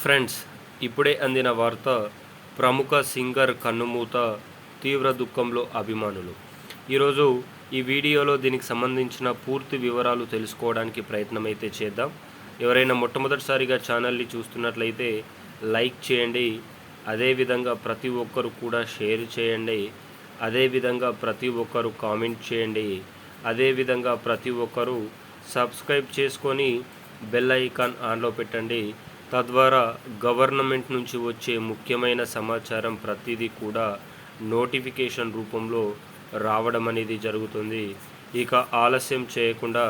Friends ఇప్పుడే అందిన వార్త ప్రముఖ సింగర్ కన్నుమూత తీవ్ర దుఃఖంలో అభిమానులు. ఈరోజు ఈ వీడియోలో దీనికి సంబంధించిన పూర్తి వివరాలు తెలుసుకోవడానికి ప్రయత్నం అయితే చేద్దాం. ఎవరైనా మొట్టమొదటిసారిగా ఛానల్ని చూస్తున్నట్లయితే లైక్ చేయండి అదేవిధంగా ప్రతి ఒక్కరు కూడా షేర్ చేయండి అదేవిధంగా ప్రతి ఒక్కరు కామెంట్ చేయండి అదేవిధంగా ప్రతి ఒక్కరు సబ్స్క్రైబ్ చేసుకొని బెల్ ఐకాన్ ఆన్లో పెట్టండి. తద్వారా గవర్నమెంట్ నుంచి వచ్చే ముఖ్యమైన సమాచారం ప్రతిదీ కూడా నోటిఫికేషన్ రూపంలో రావడం అనేది జరుగుతుంది. ఇక ఆలస్యం చేయకుండా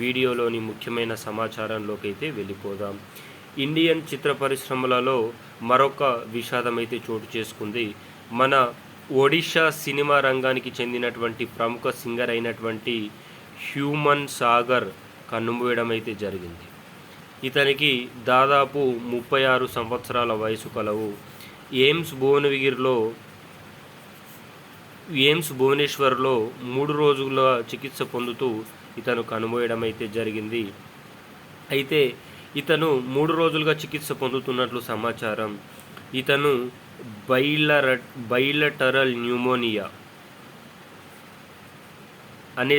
వీడియోలోని ముఖ్యమైన సమాచారంలోకి అయితే వెళ్ళిపోదాం. ఇండియన్ చిత్ర పరిశ్రమలలో మరొక విషాదం అయితే చోటు చేసుకుంది. మన ఒడిషా సినిమా రంగానికి చెందినటువంటి ప్రముఖ సింగర్ అయినటువంటి హ్యూమన్ సాగర్ కన్నుమూయడం అయితే జరిగింది. ఇతనికి దాదాపు ముప్పై ఆరు సంవత్సరాల వయసు కలవు. ఎయిమ్స్ భువనగిరిలో ఎయిమ్స్ భువనేశ్వర్లో మూడు రోజుల చికిత్స పొందుతూ ఇతను కనుమోయడం అయితే జరిగింది. అయితే ఇతను మూడు రోజులుగా చికిత్స పొందుతున్నట్లు సమాచారం. ఇతను బైలర బైలటరల్ న్యూమోనియా అనే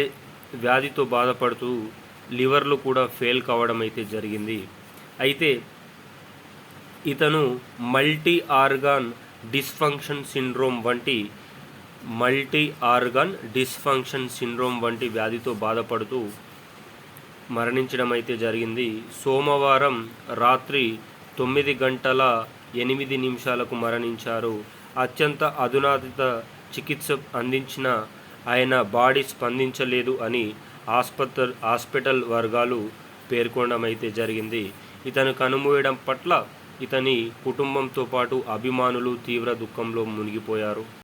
వ్యాధితో బాధపడుతూ లివర్లు కూడా ఫెయిల్ కావడం అయితే జరిగింది. అయితే ఇతను మల్టీ ఆర్గాన్ డిస్ఫంక్షన్ సిండ్రోమ్ వంటి మల్టీ ఆర్గాన్ డిస్ఫంక్షన్ సిండ్రోమ్ వంటి వ్యాధితో బాధపడుతూ మరణించడం అయితే జరిగింది. సోమవారం రాత్రి తొమ్మిది గంటల ఎనిమిది నిమిషాలకు మరణించారు. అత్యంత అధునాతిత చికిత్స అందించిన ఆయన బాడీ స్పందించలేదు అని ఆస్పత్రి హాస్పిటల్ వర్గాలు పేర్కొనడమైతే జరిగింది. ఇతను కనుమూయడం పట్ల ఇతని కుటుంబంతో పాటు అభిమానులు తీవ్ర దుఃఖంలో మునిగిపోయారు.